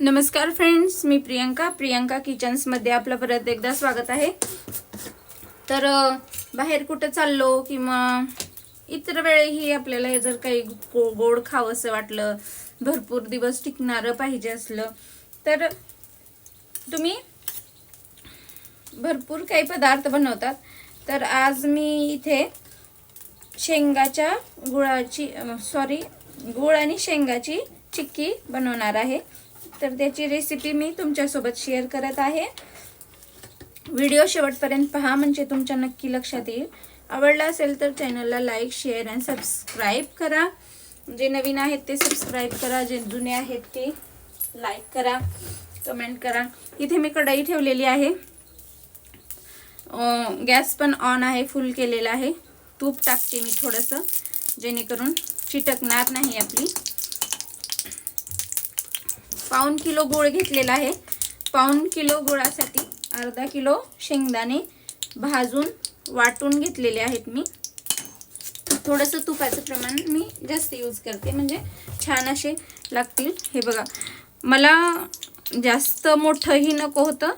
नमस्कार फ्रेंड्स मी प्रियंका. प्रियंका किचन्समध्ये आपलं परत एकदा स्वागत आहे. तर बाहेर कुठं चाललो किंवा इतर वेळेही आपल्याला जर काही गो गोड खावंसं वाटलं भरपूर दिवस टिकणारं पाहिजे असलं तर तुम्ही भरपूर काही पदार्थ बनवतात. तर आज मी इथे शेंगाच्या गुळाची सॉरी गुळ आणि शेंगाची चिक्की बनवणार आहे. तर त्याची रेसिपी मी तुमच्यासोबत शेअर करत आहे. व्हिडिओ शेवटपर्यंत पहा म्हणजे तुमच्या नक्की लक्षात येईल. आवडला असेल तर चॅनलला लाईक शेअर अँड सबस्क्राईब करा. जे नवीन आहेत ते सबस्क्राईब करा. जे जुने आहेत ते लाईक करा कमेंट करा. इथे मी कढई ठेवलेली आहे. गॅस पण ऑन आहे फुल केलेला आहे. तूप टाकते मी थोडंसं जेणेकरून चिटकणार नाही आपली. पाऊन किलो गुळ घेतलेला आहे. पाऊन किलो गुळासाठी अर्धा किलो शेंगदाणे भाजून वाटून घेतलेले आहेत मी. थोडंसं तुपाचं प्रमाण मी जास्त यूज करते. म्हणजे छान असे लागतील. हे बघा मला जास्त मोठंही नको होतं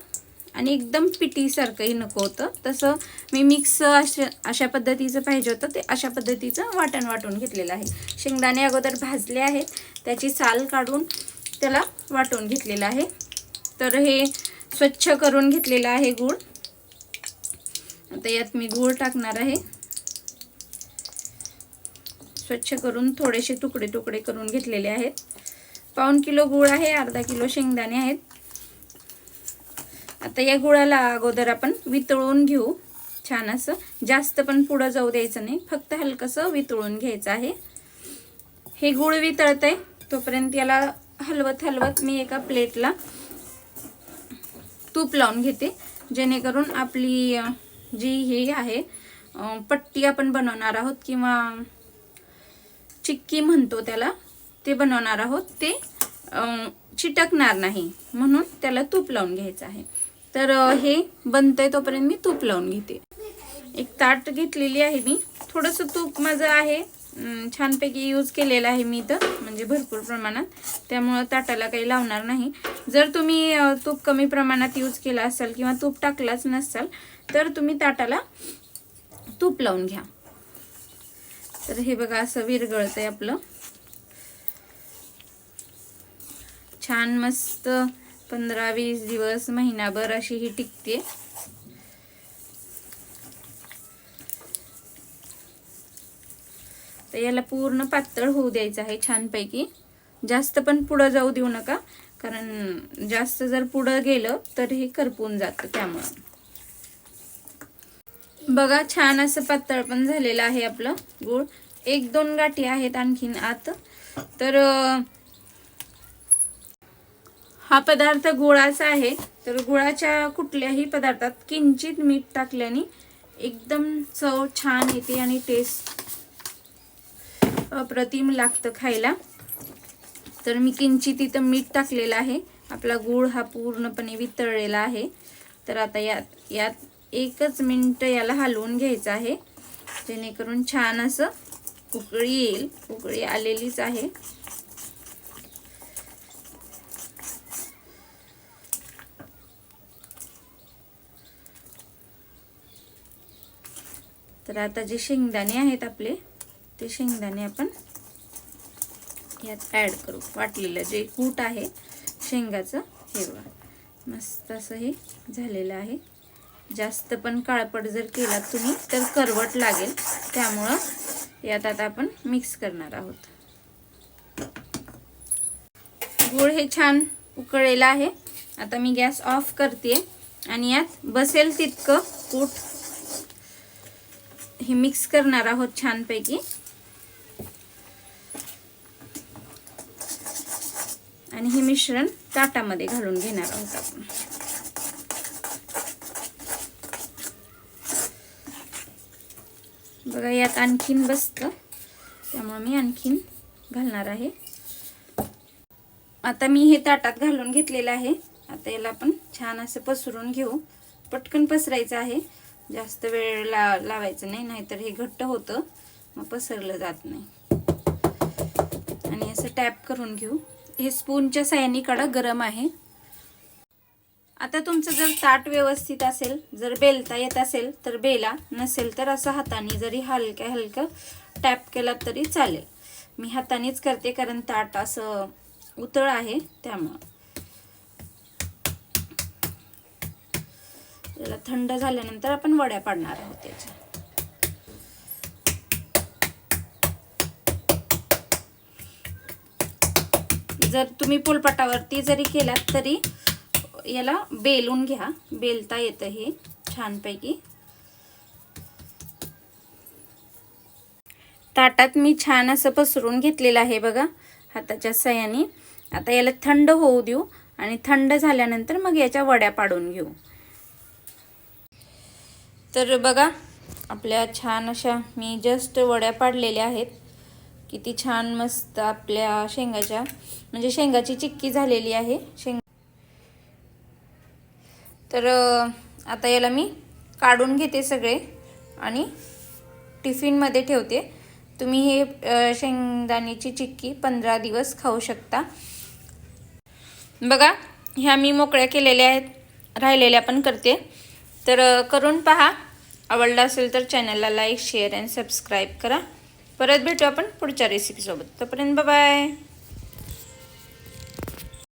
आणि एकदम पिटीसारखंही नको होतं. तसं मी मिक्स अशा अशा पद्धतीचं पाहिजे होतं. ते अशा पद्धतीचं वाटण वाटून घेतलेलं आहे. शेंगदाणे अगोदर भाजले आहेत. त्याची साल काढून त्याला वाटून घेतलेलं आहे. तर हे स्वच्छ करून घेतलेलं आहे गूळ. आता यात मी गूळ टाकणार आहे. स्वच्छ करून थोडेसे तुकडे तुकडे करून घेतलेले आहेत. पाऊन किलो गूळ आहे अर्धा किलो शेंगदाणे आहेत. आता या गुळाला अगोदर आपण वितळून घेऊ. छान असं. जास्त पण पुढं जाऊ द्यायचं नाही. फक्त हलकंसं वितळून घ्यायचं आहे. हे गुळ वितळत आहे तोपर्यंत याला हलवत हलवत मी एका प्लेटला तूप लावून घेते. जेणेकरून आपली जी ही आहे पट्टी आपण बनवणार आहोत किंवा चिक्की म्हणतो त्याला ते बनवणार आहोत. ते चिटकणार नाही म्हणून त्याला तूप लावून घ्यायचं आहे. तर हे बनतंय तोपर्यंत मी तूप लावून घेते. एक ताट घेतलेली आहे मी. थोडंसं तूप माझं आहे. छानपैकी यूज केलेला आहे मी इथं म्हणजे भरपूर प्रमाणात. त्यामुळं ताटाला काही लावणार नाही. जर तुम्ही तूप कमी प्रमाणात यूज केला असाल किंवा तूप टाकलाच नसाल तर तुम्ही ताटाला तूप लावून घ्या. तर हे बघा असं विरगळतंय आपलं. छान मस्त पंधरा वीस दिवस महिनाभर अशी ही टिकते तर याला पूर्ण पातळ होऊ द्यायचं आहे छानपैकी. जास्त पण पुढं जाऊ देऊ नका कारण जास्त जर पुढं गेलं तर हे करपून जातं त्यामुळं. बघा छान असं पातळ पण झालेलं आहे आपलं गुळ. एक दोन गाठी आहेत आणखीन आत. तर हा पदार्थ गुळाचा आहे. तर गुळाच्या कुठल्याही पदार्थात किंचित मीठ टाकल्याने एकदम चव छान येते आणि टेस्ट अप्रतिम लागतं खायला. तर मी किंचित इथं मीठ टाकलेलं आहे. आपला गूळ हा पूर्णपणे वितळलेला आहे. तर आता यात यात एकच मिनटं याला हलवून घ्यायचं आहे. जेणेकरून छान असं उकळी येईल. उकळी आलेलीच आहे. तर आता जे शेंगदाणे आहेत आपले ते शेंगदाणे आपण यात ॲड करू. वाटलेलं जे कूट आहे शेंगाचं हे बघा. मस्त असं हे झालेलं आहे. जास्त पण काळपट जर केला तुम्ही तर करवट लागेल. त्यामुळं यात आता आपण मिक्स करणार आहोत. गूळ हे छान उकळलेलं आहे. आता मी गॅस ऑफ करते आणि यात बसेल तितकं कूट. हे मिक्स करणार आहोत छानपैकी. आणि हे मिश्रण ताटामध्ये घालून घेणार आहोत आपण. बघा यात आणखीन बसतं. त्यामुळे मी आणखीन घालणार आहे. आता मी हे ताटात घालून घेतलेलं आहे. आता याला आपण छान असं पसरून घेऊ. पटकन पसरायचं आहे. जास्त वेळ ला लावायचं नाही नाहीतर हे घट्ट होतं. मग पसरलं जात नाही. आणि असं टॅप करून घेऊ. हे स्पूनच्या साह्याने गरम आहे. आता तुमचं जर ताट व्यवस्थित असेल जर बेलता येत असेल तर बेला. नसेल तर असं हाताने जरी हलक्या हलकं टॅप केला तरी चालेल. मी हातानेच करते कारण ताट असं उतळ आहे त्यामुळं. त्याला थंड झाल्यानंतर आपण वड्या पाडणार आहोत त्याच्या. जर तुम्ही पोलपाटावरती जरी केलात तरी याला बेलून घ्या. बेलता येतं हे छानपैकी. ताटात मी छान असं पसरून घेतलेलं आहे बघा हाताच्या सयाने आता याला थंड होऊ देऊ आणि थंड झाल्यानंतर मग याच्या वड्या पाडून घेऊ. तर बघा आपल्या छान अशा मी जस्ट वड्या पाडलेल्या आहेत. किती छान मस्त आपल्या शेंगाच्या म्हणजे शेंगाची चिक्की झालेली आहे. शेंग तर आता याला मी काढून घेते सगळे आणि टिफिनमध्ये ठेवते. तुम्ही हे शेंगदाण्याची चिक्की पंधरा दिवस खाऊ शकता. बघा ह्या मी मोकळ्या केलेल्या आहेत राहिलेल्या पण करते. तर करून पहा. आवडलं असेल तर चॅनलला लाईक शेअर अँड सबस्क्राईब करा. परत भेटू आपण पुढच्या रेसिपीसोबत तोपर्यंत बाय